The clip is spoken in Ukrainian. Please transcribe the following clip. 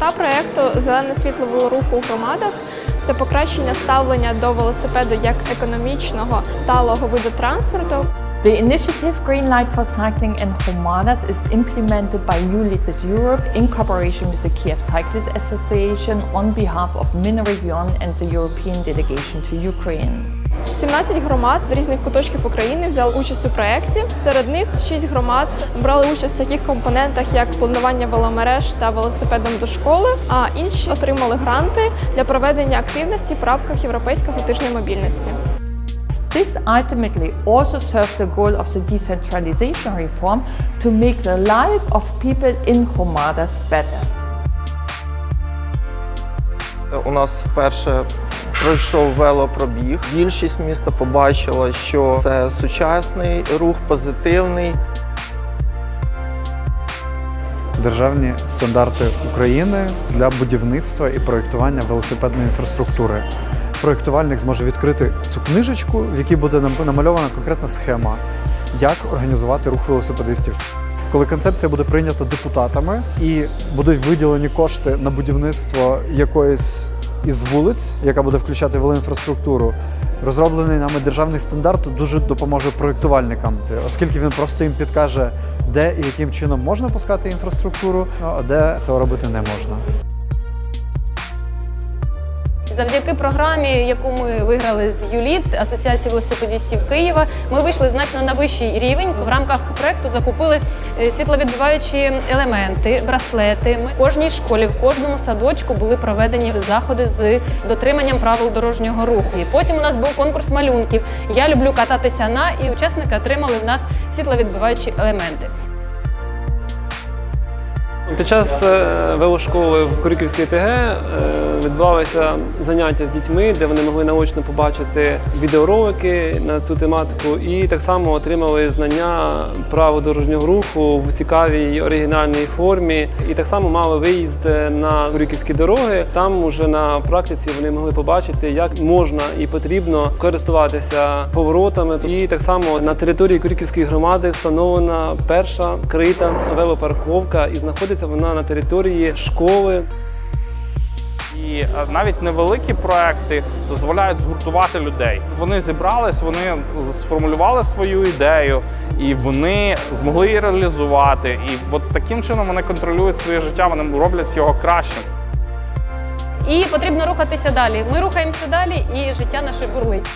Мета проекту Зелене світло велоруху у громадах це покращення ставлення до велосипеду як економічного сталого виду транспорту. The initiative Green Light for Cycling in Romadas is implemented by with Europe in cooperation with the Kiev Cyclists Association on behalf of Minregion and the European delegation to Ukraine. 17 громад з різних куточків України взяли участь у проєкті. Серед них 6 громад брали участь в таких компонентах, як планування веломереж та велосипедом до школи, а інші отримали гранти для проведення активності в рамках Європейського тижня мобільності. This ultimately also serves the goal of the decentralization reform to make the life of people in Romadas better. У нас вперше пройшов велопробіг. Більшість міста побачила, що це сучасний рух, позитивний. державні стандарти України для будівництва і проєктування велосипедної інфраструктури. Проєктувальник зможе відкрити цю книжечку, в якій буде намальована конкретна схема, як організувати рух велосипедистів. Коли концепція буде прийнята депутатами і будуть виділені кошти на будівництво якоїсь із вулиць, яка буде включати велоінфраструктуру, розроблений нами державний стандарт дуже допоможе проєктувальникам, оскільки він просто їм підкаже, де і яким чином можна пускати інфраструктуру, а де цього робити не можна. Завдяки програмі, яку ми виграли з ЮЛІТ Асоціації велосипедистів Києва, ми вийшли значно на вищий рівень. В рамках проекту закупили е, світловідбиваючі елементи, браслети. Ми в кожній школі, в кожному садочку були проведені заходи з дотриманням правил дорожнього руху. І потім у нас був конкурс малюнків. Я люблю кататися на і учасники отримали в нас світловідбиваючі елементи. Під час е, велошколи в Корюківській ТГ е, відбувалися заняття з дітьми, де вони могли наочно побачити відеоролики на цю тематику, і так само отримали знання правил дорожнього руху в цікавій оригінальній формі. І так само мали виїзд на Корюківські дороги. Там уже на практиці вони могли побачити, як можна і потрібно користуватися поворотами. І так само на території Корюківської громади встановлена перша крита велопарковка, і знаходиться вона на території школи. І е, навіть невеликі проекти дозволяють згуртувати людей. Вони зібрались, вони сформулювали свою ідею, і вони змогли її реалізувати. І от таким чином вони контролюють своє життя, вони роблять його кращим. І потрібно рухатися далі. Ми рухаємося далі, і життя наше бурлить.